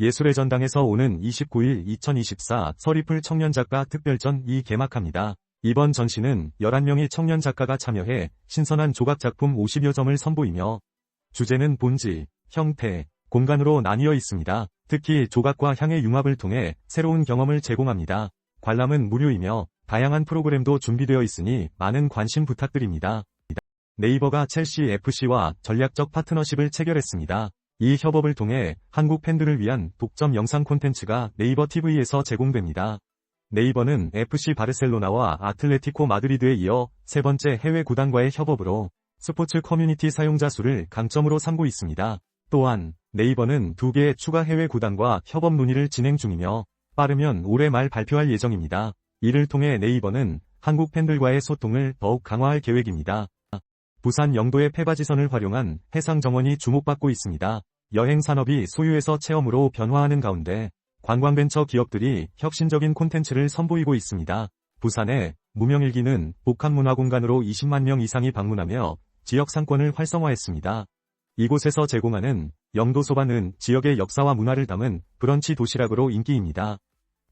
예술의 전당에서 오는 29일 2024 서리풀 청년작가 특별전 이 개막합니다. 이번 전시는 11명의 청년 작가가 참여해 신선한 조각 작품 50여 점을 선보이며 주제는 본질, 형태, 공간으로 나뉘어 있습니다. 특히 조각과 향의 융합을 통해 새로운 경험을 제공합니다. 관람은 무료이며 다양한 프로그램도 준비되어 있으니 많은 관심 부탁드립니다. 네이버가 첼시 FC와 전략적 파트너십을 체결했습니다. 이 협업을 통해 한국 팬들을 위한 독점 영상 콘텐츠가 네이버 TV에서 제공됩니다. 네이버는 FC 바르셀로나와 아틀레티코 마드리드에 이어 세 번째 해외 구단과의 협업으로 스포츠 커뮤니티 사용자 수를 강점으로 삼고 있습니다. 또한 네이버는 두 개의 추가 해외 구단과 협업 논의를 진행 중이며 빠르면 올해 말 발표할 예정입니다. 이를 통해 네이버는 한국 팬들과의 소통을 더욱 강화할 계획입니다. 부산 영도의 폐바지선을 활용한 해상 정원이 주목받고 있습니다. 여행 산업이 소유에서 체험으로 변화하는 가운데 관광벤처 기업들이 혁신적인 콘텐츠를 선보이고 있습니다. 부산의 무명일기는 복합문화공간으로 20만 명 이상이 방문하며 지역 상권을 활성화했습니다. 이곳에서 제공하는 영도소바는 지역의 역사와 문화를 담은 브런치 도시락으로 인기입니다.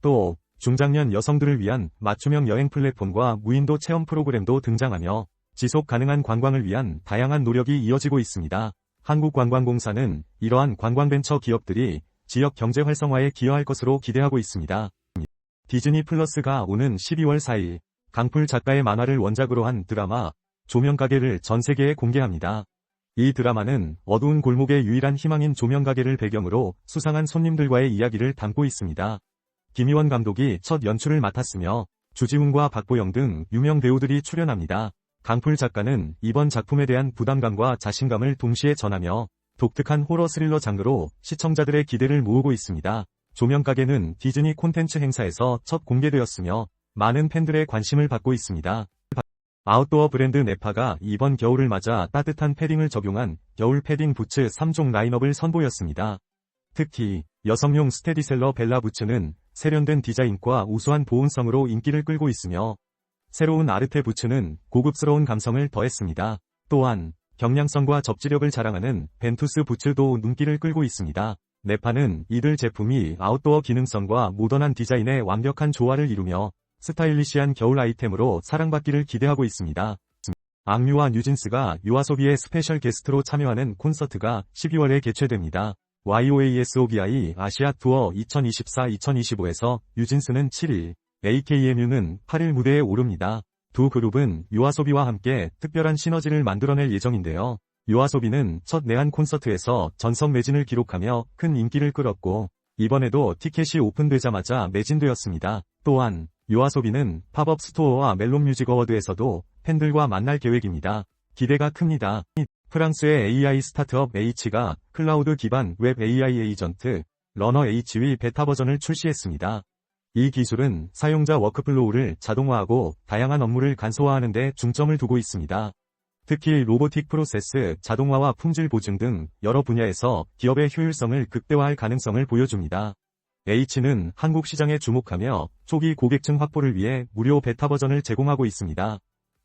또 중장년 여성들을 위한 맞춤형 여행 플랫폼과 무인도 체험 프로그램도 등장하며 지속 가능한 관광을 위한 다양한 노력이 이어지고 있습니다. 한국관광공사는 이러한 관광벤처 기업들이 지역 경제 활성화에 기여할 것으로 기대하고 있습니다. 디즈니 플러스가 오는 12월 4일 강풀 작가의 만화를 원작으로 한 드라마 조명가게를 전 세계에 공개합니다. 이 드라마는 어두운 골목의 유일한 희망인 조명가게를 배경으로 수상한 손님들과의 이야기를 담고 있습니다. 김희원 감독이 첫 연출을 맡았으며 주지훈과 박보영 등 유명 배우들이 출연합니다. 강풀 작가는 이번 작품에 대한 부담감과 자신감을 동시에 전하며 독특한 호러 스릴러 장르로 시청자들의 기대를 모으고 있습니다. 조명가게는 디즈니 콘텐츠 행사에서 첫 공개되었으며 많은 팬들의 관심을 받고 있습니다. 아웃도어 브랜드 네파가 이번 겨울을 맞아 따뜻한 패딩을 적용한 겨울 패딩 부츠 3종 라인업을 선보였습니다. 특히 여성용 스테디셀러 벨라 부츠는 세련된 디자인과 우수한 보온성으로 인기를 끌고 있으며 새로운 아르테 부츠는 고급스러운 감성을 더했습니다. 또한 경량성과 접지력을 자랑하는 벤투스 부츠도 눈길을 끌고 있습니다. 네파는 이들 제품이 아웃도어 기능성과 모던한 디자인의 완벽한 조화를 이루며 스타일리시한 겨울 아이템으로 사랑받기를 기대하고 있습니다. 악뮤와 뉴진스가 유아소비의 스페셜 게스트로 참여하는 콘서트가 12월에 개최됩니다. YOASOBI 아시아 투어 2024-2025에서 뉴진스는 7일, AKMU는 8일 무대에 오릅니다. 두 그룹은 유아소비와 함께 특별한 시너지를 만들어낼 예정인데요. 유아소비는 첫 내한 콘서트에서 전성 매진을 기록하며 큰 인기를 끌었고 이번에도 티켓이 오픈되자마자 매진되었습니다. 또한 유아소비는 팝업 스토어와 멜론 뮤직 어워드에서도 팬들과 만날 계획입니다. 기대가 큽니다. 프랑스의 AI 스타트업 H가 클라우드 기반 웹 AI 에이전트 러너 HV 베타 버전을 출시했습니다. 이 기술은 사용자 워크플로우를 자동화하고 다양한 업무를 간소화하는 데 중점을 두고 있습니다. 특히 로보틱 프로세스, 자동화와 품질 보증 등 여러 분야에서 기업의 효율성을 극대화할 가능성을 보여줍니다. H는 한국 시장에 주목하며 초기 고객층 확보를 위해 무료 베타 버전을 제공하고 있습니다.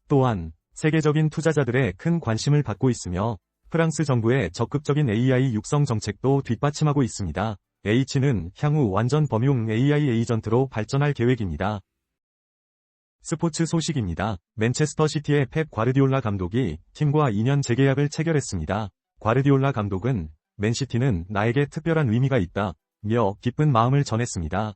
또한 세계적인 투자자들의 큰 관심을 받고 있으며 프랑스 정부의 적극적인 AI 육성 정책도 뒷받침하고 있습니다. H는 향후 완전 범용 AI 에이전트로 발전할 계획입니다. 스포츠 소식입니다. 맨체스터 시티의 펩 과르디올라 감독이 팀과 2년 재계약을 체결했습니다. 과르디올라 감독은 맨시티는 나에게 특별한 의미가 있다. 며 기쁜 마음을 전했습니다.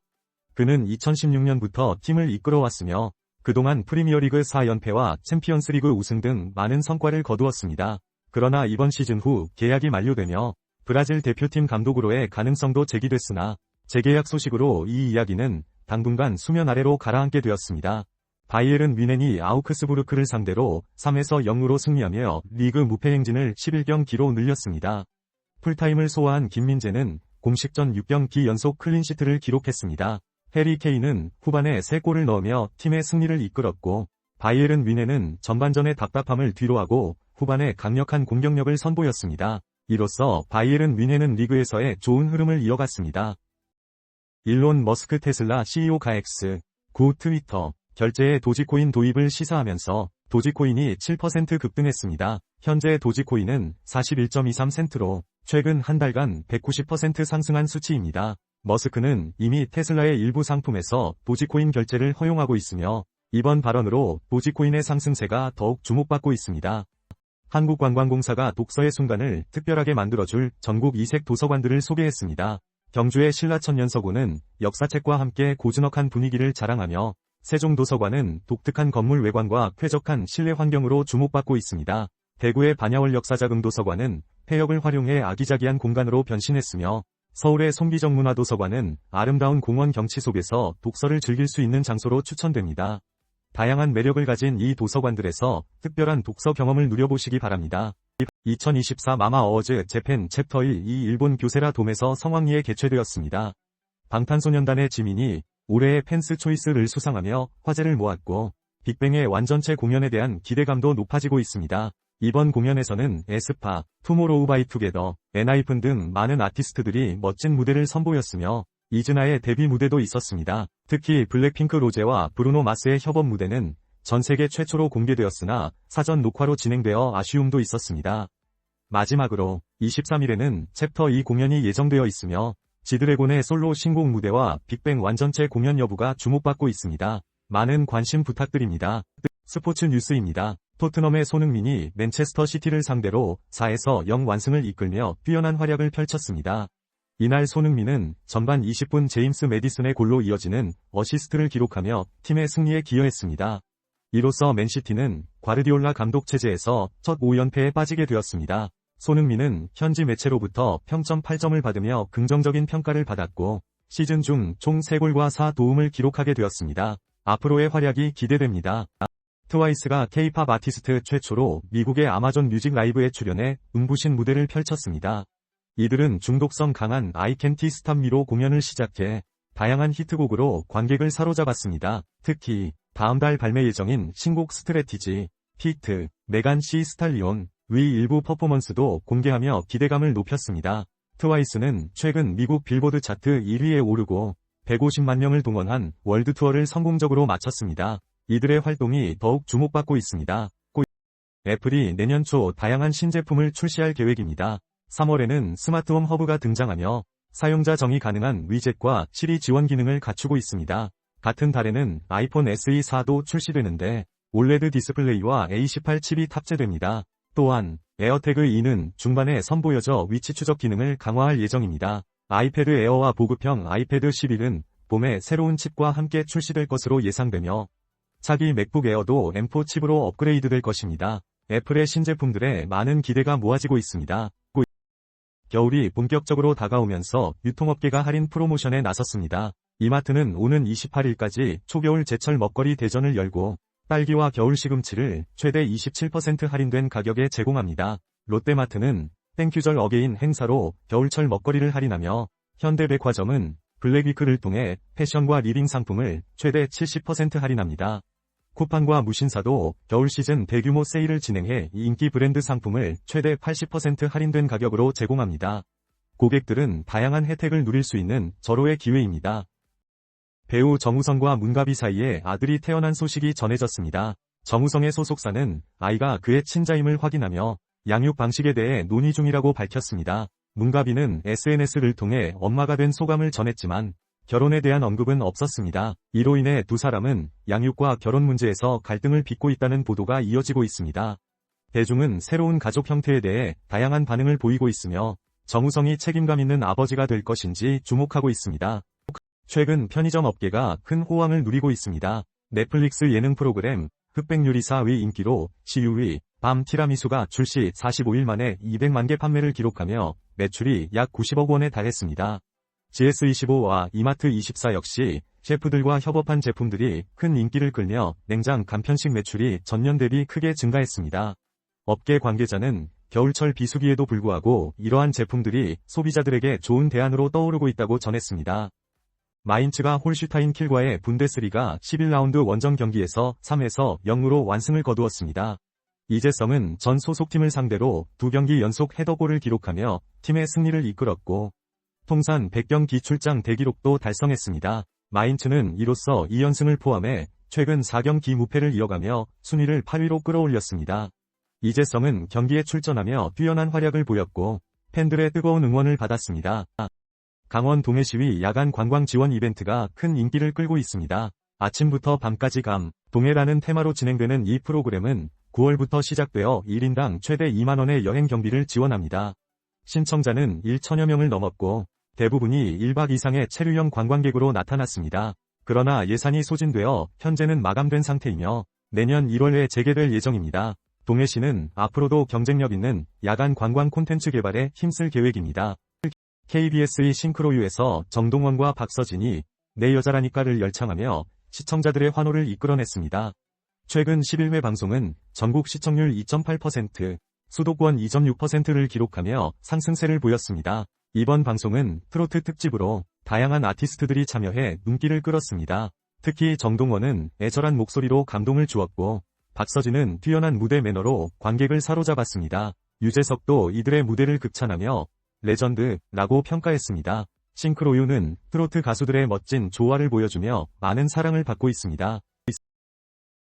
그는 2016년부터 팀을 이끌어왔으며 그동안 프리미어리그 4연패와 챔피언스리그 우승 등 많은 성과를 거두었습니다. 그러나 이번 시즌 후 계약이 만료되며 브라질 대표팀 감독으로의 가능성도 제기됐으나 재계약 소식으로 이 이야기는 당분간 수면 아래로 가라앉게 되었습니다. 바이에른 뮌헨이 아우크스부르크를 상대로 3에서 0으로 승리하며 리그 무패 행진을 11경기로 늘렸습니다. 풀타임을 소화한 김민재는 공식전 6경기 연속 클린시트를 기록했습니다. 해리 케인은 후반에 3골을 넣으며 팀의 승리를 이끌었고 바이에른 뮌헨은 전반전의 답답함을 뒤로하고 후반에 강력한 공격력을 선보였습니다. 이로써 바이에른 뮌헨은 리그에서의 좋은 흐름을 이어갔습니다. 일론 머스크 테슬라 CEO가 X, 구 트위터, 결제의 도지코인 도입을 시사하면서 도지코인이 7% 급등했습니다. 현재 도지코인은 41.23센트로 최근 한 달간 190% 상승한 수치입니다. 머스크는 이미 테슬라의 일부 상품에서 도지코인 결제를 허용하고 있으며 이번 발언으로 도지코인의 상승세가 더욱 주목받고 있습니다. 한국관광공사가 독서의 순간을 특별하게 만들어줄 전국 이색 도서관들을 소개했습니다. 경주의 신라천년서고는 역사책과 함께 고즈넉한 분위기를 자랑하며 세종도서관은 독특한 건물 외관과 쾌적한 실내 환경으로 주목받고 있습니다. 대구의 반야월 역사자금도서관은 폐역을 활용해 아기자기한 공간으로 변신했으며 서울의 송기정 문화도서관은 아름다운 공원 경치 속에서 독서를 즐길 수 있는 장소로 추천됩니다. 다양한 매력을 가진 이 도서관들에서 특별한 독서 경험을 누려보시기 바랍니다. 2024 마마 어워즈 재팬 챕터 1 이 일본 교세라 돔에서 성황리에 개최되었습니다. 방탄소년단의 지민이 올해의 팬스 초이스를 수상하며 화제를 모았고 빅뱅의 완전체 공연에 대한 기대감도 높아지고 있습니다. 이번 공연에서는 에스파, 투모로우 바이 투게더, 엔하이픈 등 많은 아티스트들이 멋진 무대를 선보였으며 이즈나의 데뷔 무대도 있었습니다. 특히 블랙핑크 로제와 브루노 마스의 협업 무대는 전 세계 최초로 공개되었으나 사전 녹화로 진행되어 아쉬움도 있었습니다. 마지막으로 23일에는 챕터 2 공연이 예정되어 있으며 지드래곤의 솔로 신곡 무대와 빅뱅 완전체 공연 여부가 주목받고 있습니다. 많은 관심 부탁드립니다. 스포츠 뉴스입니다. 토트넘의 손흥민이 맨체스터 시티를 상대로 4에서 0 완승을 이끌며 뛰어난 활약을 펼쳤습니다. 이날 손흥민은 전반 20분 제임스 메디슨의 골로 이어지는 어시스트를 기록하며 팀의 승리에 기여했습니다. 이로써 맨시티는 과르디올라 감독 체제에서 첫 5연패에 빠지게 되었습니다. 손흥민은 현지 매체로부터 평점 8점을 받으며 긍정적인 평가를 받았고 시즌 중 총 3골과 4도움을 기록하게 되었습니다. 앞으로의 활약이 기대됩니다. 트와이스가 K-팝 아티스트 최초로 미국의 아마존 뮤직 라이브에 출연해 음부신 무대를 펼쳤습니다. 이들은 중독성 강한 아이캔티 스탑미로 공연을 시작해 다양한 히트곡으로 관객을 사로잡았습니다. 특히 다음 달 발매 예정인 신곡 스트레티지, 피트, 메간 시 스탈리온, 위 일부 퍼포먼스도 공개하며 기대감을 높였습니다. 트와이스는 최근 미국 빌보드 차트 1위에 오르고 150만 명을 동원한 월드 투어를 성공적으로 마쳤습니다. 이들의 활동이 더욱 주목받고 있습니다. 애플이 내년 초 다양한 신제품을 출시할 계획입니다. 3월에는 스마트홈 허브가 등장하며 사용자 정의 가능한 위젯과 시리 지원 기능을 갖추고 있습니다. 같은 달에는 아이폰 SE4도 출시되는데 올레드 디스플레이와 A18 칩이 탑재됩니다. 또한 에어태그 2는 중반에 선보여져 위치 추적 기능을 강화할 예정입니다. 아이패드 에어와 보급형 아이패드 11은 봄에 새로운 칩과 함께 출시될 것으로 예상되며 차기 맥북 에어도 M4 칩으로 업그레이드될 것입니다. 애플의 신제품들에 많은 기대가 모아지고 있습니다. 겨울이 본격적으로 다가오면서 유통업계가 할인 프로모션에 나섰습니다. 이마트는 오는 28일까지 초겨울 제철 먹거리 대전을 열고 딸기와 겨울 시금치를 최대 27% 할인된 가격에 제공합니다. 롯데마트는 땡큐절 어게인 행사로 겨울철 먹거리를 할인하며 현대백화점은 블랙위크를 통해 패션과 리빙 상품을 최대 70% 할인합니다. 쿠팡과 무신사도 겨울 시즌 대규모 세일을 진행해 인기 브랜드 상품을 최대 80% 할인된 가격으로 제공합니다. 고객들은 다양한 혜택을 누릴 수 있는 절호의 기회입니다. 배우 정우성과 문가비 사이에 아들이 태어난 소식이 전해졌습니다. 정우성의 소속사는 아이가 그의 친자임을 확인하며 양육 방식에 대해 논의 중이라고 밝혔습니다. 문가비는 SNS를 통해 엄마가 된 소감을 전했지만 결혼에 대한 언급은 없었습니다. 이로 인해 두 사람은 양육과 결혼 문제에서 갈등을 빚고 있다는 보도가 이어지고 있습니다. 대중은 새로운 가족 형태에 대해 다양한 반응을 보이고 있으며 정우성이 책임감 있는 아버지가 될 것인지 주목하고 있습니다. 최근 편의점 업계가 큰 호황을 누리고 있습니다. 넷플릭스 예능 프로그램 흑백요리사의 인기로 CUV 밤 티라미수가 출시 45일 만에 200만 개 판매를 기록하며 매출이 약 90억 원에 달했습니다. GS25와 이마트24 역시 셰프들과 협업한 제품들이 큰 인기를 끌며 냉장 간편식 매출이 전년 대비 크게 증가했습니다. 업계 관계자는 겨울철 비수기에도 불구하고 이러한 제품들이 소비자들에게 좋은 대안으로 떠오르고 있다고 전했습니다. 마인츠가 홀슈타인 킬과의 분데스리가 11라운드 원정 경기에서 3에서 0으로 완승을 거두었습니다. 이재성은 전 소속팀을 상대로 두 경기 연속 헤더골을 기록하며 팀의 승리를 이끌었고 통산 100경 기 출장 대기록도 달성했습니다. 마인츠는 이로써 2연승을 포함해 최근 4경기 무패를 이어가며 순위를 8위로 끌어올렸습니다. 이재성은 경기에 출전하며 뛰어난 활약을 보였고 팬들의 뜨거운 응원을 받았습니다. 강원 동해시위 야간 관광 지원 이벤트가 큰 인기를 끌고 있습니다. 아침부터 밤까지 감, 동해라는 테마로 진행되는 이 프로그램은 9월부터 시작되어 1인당 최대 2만원의 여행 경비를 지원합니다. 신청자는 1천여 명을 넘었고 대부분이 1박 이상의 체류형 관광객으로 나타났습니다. 그러나 예산이 소진되어 현재는 마감된 상태이며 내년 1월에 재개될 예정입니다. 동해시는 앞으로도 경쟁력 있는 야간 관광 콘텐츠 개발에 힘쓸 계획입니다. KBS의 싱크로유에서 정동원과 박서진이 내 여자라니까를 열창하며 시청자들의 환호를 이끌어냈습니다. 최근 11회 방송은 전국 시청률 2.8%, 수도권 2.6%를 기록하며 상승세를 보였습니다. 이번 방송은 트로트 특집으로 다양한 아티스트들이 참여해 눈길을 끌었습니다. 특히 정동원은 애절한 목소리로 감동을 주었고 박서진은 뛰어난 무대 매너로 관객을 사로잡았습니다. 유재석도 이들의 무대를 극찬하며 레전드라고 평가했습니다. 싱크로유는 트로트 가수들의 멋진 조화를 보여주며 많은 사랑을 받고 있습니다.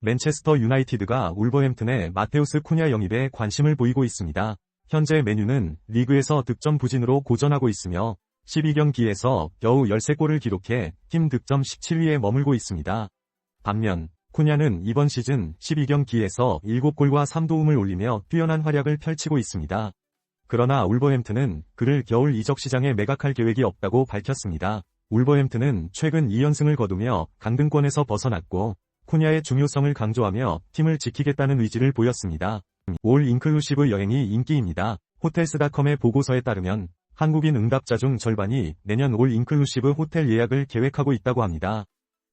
맨체스터 유나이티드가 울버햄튼의 마테우스 쿠냐 영입에 관심을 보이고 있습니다. 현재 메뉴는 리그에서 득점 부진으로 고전하고 있으며 12경기에서 겨우 13골을 기록해 팀 득점 17위에 머물고 있습니다. 반면 쿠냐는 이번 시즌 12경기에서 7골과 3도움을 올리며 뛰어난 활약을 펼치고 있습니다. 그러나 울버햄튼은 그를 겨울 이적 시장에 매각할 계획이 없다고 밝혔습니다. 울버햄튼은 최근 2연승을 거두며 강등권에서 벗어났고 쿠냐의 중요성을 강조하며 팀을 지키겠다는 의지를 보였습니다. 올 인클루시브 여행이 인기입니다. 호텔스닷컴의 보고서에 따르면 한국인 응답자 중 절반이 내년 올 인클루시브 호텔 예약을 계획하고 있다고 합니다.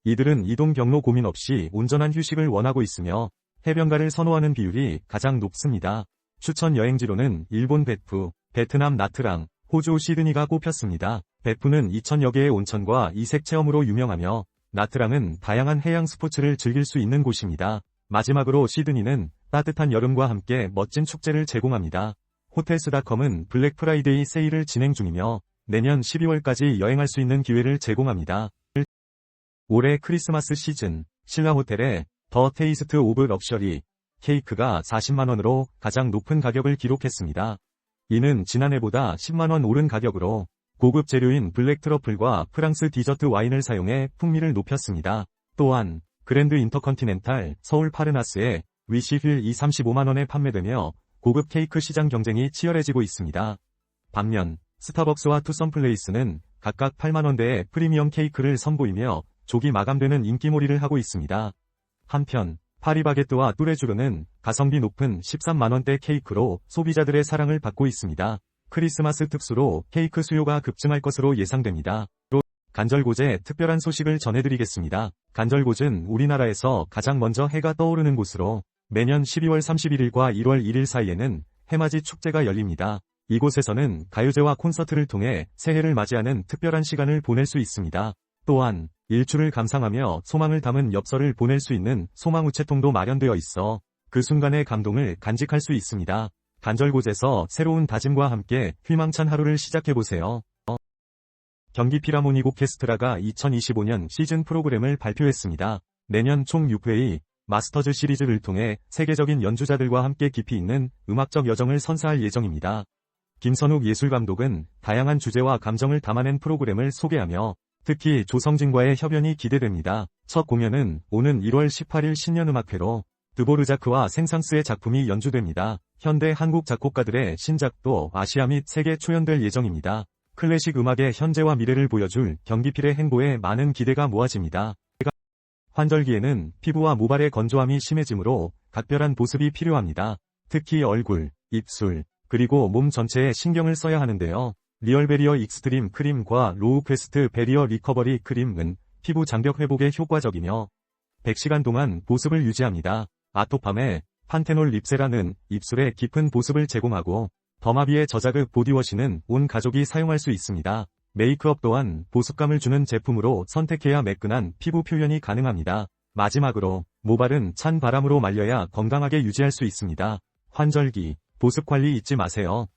이들은 이동 경로 고민 없이 온전한 휴식을 원하고 있으며 해변가를 선호하는 비율이 가장 높습니다. 추천 여행지로는 일본 베프, 베트남 나트랑, 호주 시드니가 꼽혔습니다. 베프는 2천여 개의 온천과 이색 체험으로 유명하며 나트랑은 다양한 해양 스포츠를 즐길 수 있는 곳입니다. 마지막으로 시드니는 따뜻한 여름과 함께 멋진 축제를 제공합니다. 호텔스닷컴은 블랙 프라이데이 세일을 진행 중이며 내년 12월까지 여행할 수 있는 기회를 제공합니다. 올해 크리스마스 시즌 신라 호텔의 더 테이스트 오브 럭셔리 케이크가 40만원으로 가장 높은 가격을 기록했습니다. 이는 지난해보다 10만원 오른 가격으로 고급 재료인 블랙 트러플과 프랑스 디저트 와인을 사용해 풍미를 높였습니다. 또한 그랜드 인터컨티넨탈 서울 파르나스에 위시휠 이 35만원에 판매되며 고급 케이크 시장 경쟁이 치열해지고 있습니다. 반면 스타벅스와 투썸플레이스는 각각 8만원대의 프리미엄 케이크를 선보이며 조기 마감되는 인기몰이를 하고 있습니다. 한편 파리바게뜨와 뚜레쥬르는 가성비 높은 13만원대 케이크로 소비자들의 사랑을 받고 있습니다. 크리스마스 특수로 케이크 수요가 급증할 것으로 예상됩니다. 간절곶의 특별한 소식을 전해드리겠습니다. 간절곶은 우리나라에서 가장 먼저 해가 떠오르는 곳으로 매년 12월 31일과 1월 1일 사이에는 해맞이 축제가 열립니다. 이곳에서는 가요제와 콘서트를 통해 새해를 맞이하는 특별한 시간을 보낼 수 있습니다. 또한 일출을 감상하며 소망을 담은 엽서를 보낼 수 있는 소망우체통도 마련되어 있어 그 순간의 감동을 간직할 수 있습니다. 간절곶에서 새로운 다짐과 함께 희망찬 하루를 시작해보세요. 경기 피라모닉 오케스트라가 2025년 시즌 프로그램을 발표했습니다. 내년 총 6회의 마스터즈 시리즈를 통해 세계적인 연주자들과 함께 깊이 있는 음악적 여정을 선사할 예정입니다. 김선욱 예술감독은 다양한 주제와 감정을 담아낸 프로그램을 소개하며 특히 조성진과의 협연이 기대됩니다. 첫 공연은 오는 1월 18일 신년음악회로 드보르자크와 생상스의 작품이 연주됩니다. 현대 한국 작곡가들의 신작도 아시아 및 세계 초연될 예정입니다. 클래식 음악의 현재와 미래를 보여줄 경기필의 행보에 많은 기대가 모아집니다. 환절기에는 피부와 모발의 건조함이 심해지므로 각별한 보습이 필요합니다. 특히 얼굴, 입술, 그리고 몸 전체에 신경을 써야 하는데요. 리얼베리어 익스트림 크림과 로우 퀘스트 베리어 리커버리 크림은 피부 장벽 회복에 효과적이며 100시간 동안 보습을 유지합니다. 아토팜의 판테놀 립세라는 입술에 깊은 보습을 제공하고 더마비의 저자극 보디워시는 온 가족이 사용할 수 있습니다. 메이크업 또한 보습감을 주는 제품으로 선택해야 매끈한 피부 표현이 가능합니다. 마지막으로 모발은 찬 바람으로 말려야 건강하게 유지할 수 있습니다. 환절기 보습 관리 잊지 마세요.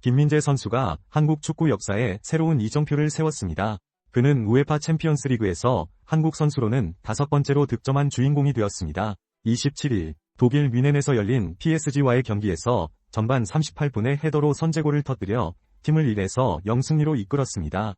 김민재 선수가 한국 축구 역사에 새로운 이정표를 세웠습니다. 그는 우에파 챔피언스 리그에서 한국 선수로는 다섯 번째로 득점한 주인공이 되었습니다. 27일 독일 뮌헨에서 열린 PSG와의 경기에서 전반 38분에 헤더로 선제골을 터뜨려 팀을 1에서 0승리로 이끌었습니다.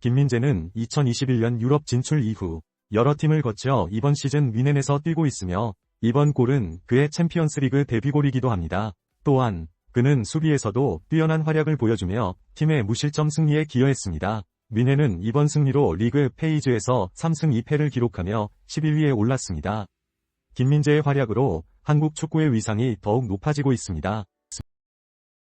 김민재는 2021년 유럽 진출 이후 여러 팀을 거쳐 이번 시즌 위넨에서 뛰고 있으며 이번 골은 그의 챔피언스리그 데뷔골이기도 합니다. 또한 그는 수비에서도 뛰어난 활약을 보여주며 팀의 무실점 승리에 기여했습니다. 위넨은 이번 승리로 리그 페이즈에서 3승 2패를 기록하며 11위에 올랐습니다. 김민재의 활약으로 한국 축구의 위상이 더욱 높아지고 있습니다.